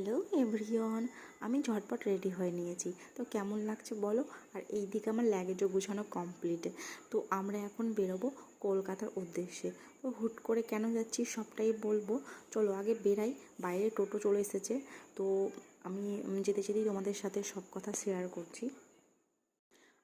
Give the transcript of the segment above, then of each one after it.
Hello everyone, আমি ঝটপট ready হয়ে নিয়েছি। তো কেমন লাগছে বলো? আর এই দিকে আমার ল্যাগেজও গুছানো কমপ্লিট তো আমরা এখন বেরোবো কলকাতার উদ্দেশ্যে। তো হুট করে কেন যাচ্ছি সবটাই বলব। চলো আগে বেরাই, বাইরে টোটো চলে এসেছে। তো আমি যেতে যেতেই তোমাদের সাথে সব কথা শেয়ার করছি।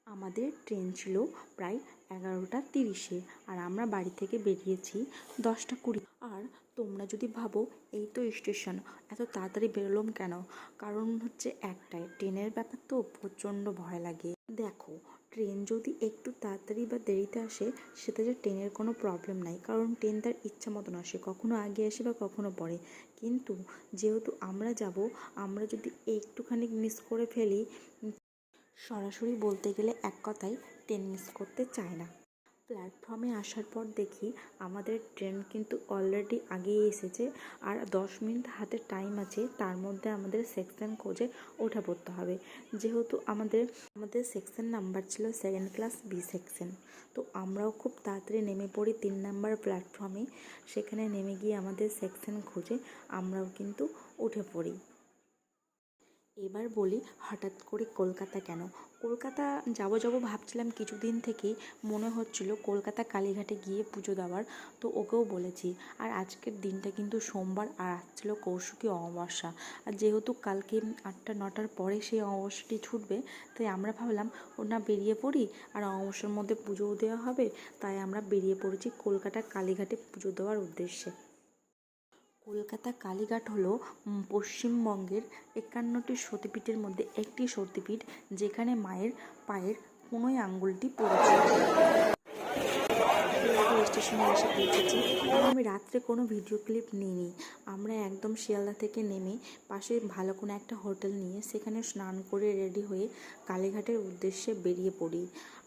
আমাদের ট্রেন ছিল প্রায় এগারোটা তিরিশে আর আমরা বাড়ি থেকে বেরিয়েছি দশটা কুড়ি। আর তোমরা যদি ভাবো, এই তো স্টেশন, এত তাড়াতাড়ি বেরোলাম কেন? কারণ হচ্ছে একটাই, ট্রেনের ব্যাপার তো প্রচণ্ড ভয় লাগে। দেখো, ট্রেন যদি একটু তাড়াতাড়ি বা দেরিতে আসে, সেটা যে ট্রেনের কোনো প্রবলেম নাই, কারণ ট্রেন তার ইচ্ছা মতন আসে, কখনো আগে আসে বা কখনো পরে। কিন্তু যেহেতু আমরা যাব, আমরা যদি একটুখানি মিস করে ফেলি সরাসরি বলতে গেলে এক কথায় ট্রেন মিস করতে চায় না। প্ল্যাটফর্মে আসার পর দেখি আমাদের ট্রেন কিন্তু অলরেডি আগেই এসেছে আর দশ মিনিট হাতে টাইম আছে, তার মধ্যে আমাদের সেকশন খোঁজে ওঠা পড়তে হবে। যেহেতু আমাদের আমাদের সেকশন নাম্বার ছিল সেকেন্ড ক্লাস বি সেকশন তো আমরাও খুব তাড়াতাড়ি নেমে পড়ি তিন নাম্বার প্ল্যাটফর্মে সেখানে নেমে গিয়ে আমাদের সেকশন খোঁজে আমরাও কিন্তু উঠে পড়ি। এবার বলি, হঠাৎ করে কলকাতা কেন? কলকাতা যাব যাব ভাবছিলাম কিছুদিন থেকেই, মনে হচ্ছিল কলকাতা কালীঘাটে গিয়ে পুজো দেওয়ার, তো ওকেও বলেছি। আর আজকের দিনটা কিন্তু সোমবার, আর আসছিল কৌশিকী অমাবস্যা। আর যেহেতু কালকে আটটা, নটার পরে সেই অমাবস্যাটি ছুটবে, তাই আমরা ভাবলাম ওনা বেরিয়ে পড়ি, আর অমাবস্যার মধ্যে পুজোও দেওয়া হবে, তাই আমরা বেরিয়ে পড়েছি কলকাতা কালীঘাটে পুজো দেওয়ার উদ্দেশ্যে। কলকাতা কালীঘাট হলো পশ্চিমবঙ্গের একান্নটি সতীপীঠের মধ্যে একটি সতীপীঠ যেখানে মায়ের পায়ের কোনোই আঙ্গুলটি পড়েছে। স্টেশনে এসে পৌঁছেছি। আমি রাত্রে কোনো ভিডিও ক্লিপ নিইনি। আমরা একদম শিয়ালদা থেকে নেমে পাশে ভালো কোনো একটা হোটেল নিয়ে সেখানে স্নান করে রেডি হয়ে কালীঘাটের উদ্দেশ্যে বেরিয়ে পড়ি।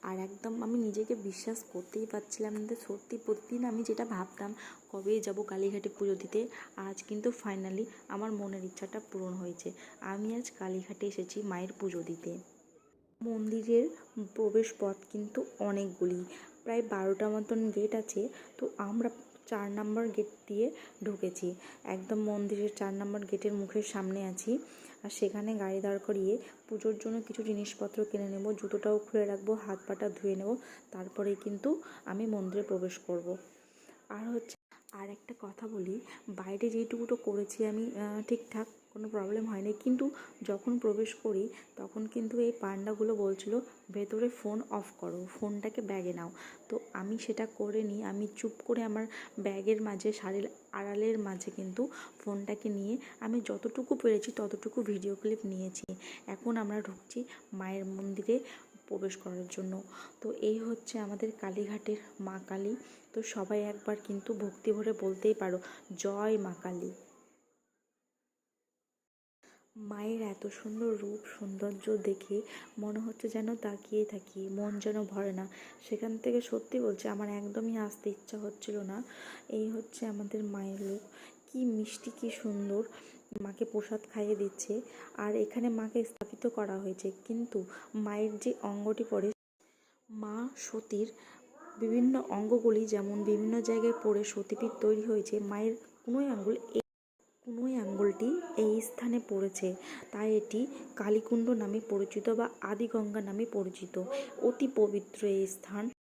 আর একদম আমি নিজেকে বিশ্বাস করতেই পারছিলাম না যে সত্যি প্রতিদিন আমি যেটা ভাবতাম, কবে যাব কালীঘাটে পুজো দিতে, আজ কিন্তু ফাইনালি আমার মনের ইচ্ছাটা পূরণ হয়েছে। আমি আজ কালীঘাটে এসেছি মায়ের পুজো দিতে। মন্দিরের প্রবেশ পথ কিন্তু অনেকগুলি। প্রায় বারোটা মতন গেট আছে, তো আমরা চার নম্বর গেট দিয়ে ঢুকেছি। একদম মন্দিরের চার নম্বর গেটের মুখের সামনে আছি। আর সেখানে গাড়ি দাঁড় করিয়ে পুজোর জন্য কিছু জিনিসপত্র কিনে নেব, জুতোটাও খুলে রাখব, হাত পাটা ধুয়ে নেব, তারপরেই কিন্তু আমি মন্দিরে প্রবেশ করব। আর হচ্ছে, আর একটা কথা বলি, বাইরে যেটুকুটো করেছি আমি ঠিকঠাক কোনো প্রবলেম হয়নি। কিন্তু যখন প্রবেশ করি, তখন কিন্তু এই পান্ডাগুলো বলছিল, ভেতরে ফোন অফ করো ফোনটাকে ব্যাগে নাও। তো আমি সেটা করে নিই। আমি চুপ করে আমার ব্যাগের মাঝে, শাড়ির আড়ালের মাঝে কিন্তু ফোনটাকে নিয়ে আমি যতটুকু পেরেছি, ততটুকু ভিডিও ক্লিপ নিয়েছি। এখন আমরা ঢুকছি মায়ের মন্দিরে প্রবেশ করার জন্য। তো এই হচ্ছে আমাদের কালীঘাটের মা কালী। তো সবাই একবার কিন্তু ভক্তি ভরে বলতেই পারো, জয় মা কালী। মায়ের এত সুন্দর রূপ, সৌন্দর্য দেখে মনে হচ্ছে যেন তাকিয়ে থাকি, মন যেন ভরে না। সেখান থেকে সত্যি বলছে, আমার একদমই আসতে ইচ্ছা হচ্ছিল না। এই হচ্ছে আমাদের মায়ের রূপ। কি মিষ্টি, কি সুন্দর। মাকে প্রসাদ খাইয়ে দিচ্ছে। আর এখানে মাকে স্থাপিত করা হয়েছে। কিন্তু মায়ের যে অঙ্গটি পড়ে, মা সতীর বিভিন্ন অঙ্গগুলি যেমন বিভিন্ন জায়গায় পড়ে সতীপীঠ তৈরি হয়েছে, মায়ের কোনোই আঙ্গুল কোনোই আঙ্গুলটি এই স্থানে পড়েছে, তাই এটি কালীকুণ্ড নামে পরিচিত বা আদিগঙ্গা নামে পরিচিত। অতি পবিত্র এই স্থান